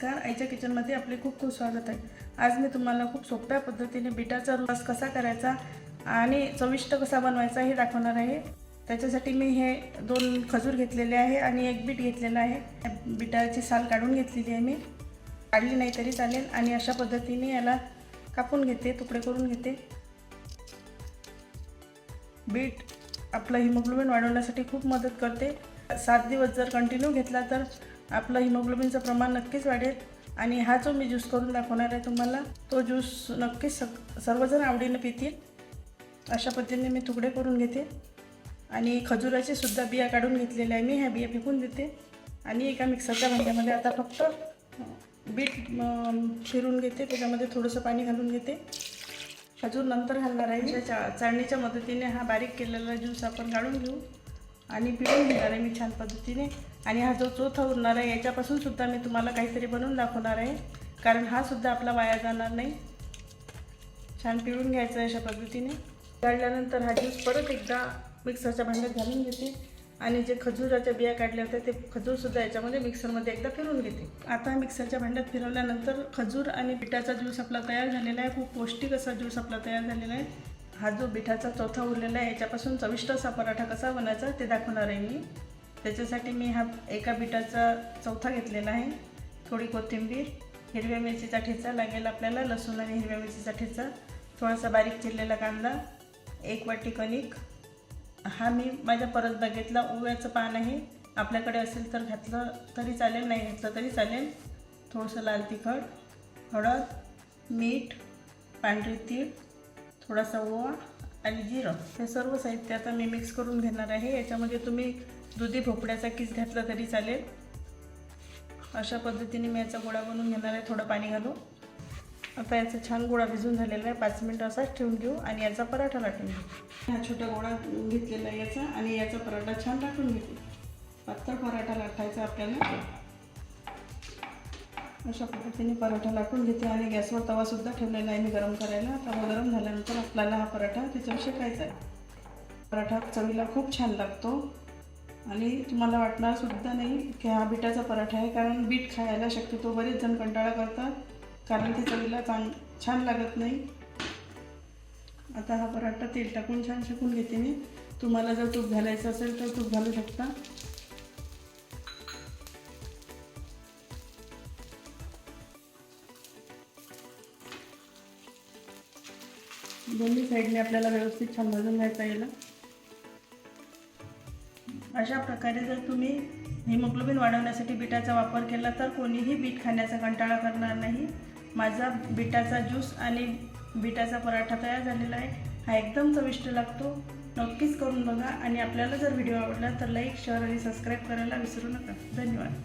नमस्कार. आईच्या किचनमध्ये आपले खूप खूप स्वागत आहे. आज मी तुम्हाला खूप सोप्या पद्धतीने बिटाचा रस कसा करायचा आणि चविष्ट कसा बनवायचा हे दाखवणार आहे. त्याच्यासाठी मी हे दोन खजूर घेतलेले आहे आणि एक बीट घेतलेला आहे. बिटाची साल काढून घेतलेली आहे मी. काढली नाही तरी चालेल आणि अशा पद्धतीने याला कापून घेते तुकडे करून घेते. बीट आपलं हिमोग्लोबिन वाढवण्यासाठी खूप मदत करते. सात दिवस जर कंटिन्यू घेतला तर आपलं हिमोग्लोबिनचं प्रमाण नक्कीच वाढेल आणि हा जो मी ज्यूस करून दाखवणार आहे तुम्हाला तो ज्यूस नक्कीच सग सर्वजण आवडीनं पितील. अशा पद्धतीने मी तुकडे करून घेते. आणि खजुराचे सुद्धा बिया काढून घेतलेल्या आहे मी ह्या बिया फेकून देते. आणि एका मिक्सरच्या भांड्यामध्ये आता फक्त बीट फिरून घेते. त्याच्यामध्ये थोडंसं पाणी घालून घेते. खजूर नंतर घालणार आहे. चा चाळणीच्या मदतीने हा बारीक केलेला ज्यूस आपण काढून घेऊ. आणि पिळून घेणार आहे मी छान पद्धतीने. आणि हा जो चोथा उरणार आहे याच्यापासून सुद्धा मी तुम्हाला काहीतरी बनवून दाखवणार आहे. कारण हा सुद्धा आपला वाया जाणार नाही. छान पिळून घ्यायचं आहे अशा पद्धतीने. काढल्यानंतर हा ज्यूस परत एकदा मिक्सरच्या भांड्यात घालून घेते. आणि जे खजुराच्या बिया काढल्या होत्या ते खजूरसुद्धा याच्यामध्ये मिक्सरमध्ये एकदा फिरून घेते. आता मिक्सरच्या भांड्यात फिरवल्यानंतर खजूर आणि पिठाचा ज्यूस आपला तयार झालेला आहे. खूप पौष्टिक असा ज्यूस आपला तयार झालेला आहे. हा जो बिठाचा चौथा उरलेला आहे याच्यापासून चविष्ट असा पराठा कसा बनायचा ते दाखवणार आहे मी. त्याच्यासाठी मी हा एका बिटाचा चौथा घेतलेला आहे थोडी कोथिंबीर हिरव्या मिरचीचा ठेचा लागेल आपल्याला लसूण आणि हिरव्या मिरचीचा ठेचा थोडासा बारीक चिरलेला कांदा एक वाटी कणिक. हा मी माझ्या परत बागेतला ओव्याचं पान आहे आपल्याकडे असेल तर घातलं तरी चालेल नाही घातलं तरी चालेल. थोडंसं लाल तिखट हळद मीठ पांढरी तीळ थोडासा ओवा आणि जिरं हे सर्व साहित्य आता मी मिक्स करून घेणार आहे. याच्यामध्ये तुम्ही दुधी भोपळ्याचा किस घातला तरी चालेल. अशा पद्धतीने मी याचा गोळा बनवून घेणार आहे. थोडं पाणी घालू आता याचा छान गोळा भिजून झालेला आहे. पाच मिनटं असाच ठेवून घेऊ आणि याचा पराठा लाटून घेऊ. हा छोटा गोळा घेतलेला आहे याचा आणि याचा पराठा छान लाटून घेते पातळ पराठा लाटायचा आपल्याला. अशा पद्धतीने पराठा लाटून घेते आणि गॅसवर तवासुद्धा ठेवलेला आहे मी गरम करायला. तवा गरम झाल्यानंतर आपल्याला हा पराठा त्याच्यावर शेकायचा आहे. पराठा चवीला खूप छान लागतो. आणि तुम्हाला वाटणार सुद्धा नाही की हा बिटाचा पराठा आहे कारण बीट खायला शक्यतो बरेच जण कंटाळा करतात कारण ते चवीला चांग छान लागत नाही. आता हा पराठा तेल टाकून छान शेकून घेते मी. तुम्हाला जर तूप घालायचं असेल तर तूप घालू शकता. दोन्ही साईडने आपल्याला व्यवस्थित छान भाजून घ्यायचा याला अशा प्रकारे जर तुम्ही हिमोग्लोबिन वाढवण्यासाठी बिटाचा वापर केला तर कोणीही बीट खाण्याचा कंटाळा करणार नाही. माझा बिटाचा ज्यूस आणि बिटाचा पराठा तयार झालेला आहे. हा एकदम चविष्ट लागतो. नक्कीच करून बघा आणि आपल्याला जर व्हिडिओ आवडला तर लाईक शेअर आणि सबस्क्राईब करायला विसरू नका. धन्यवाद.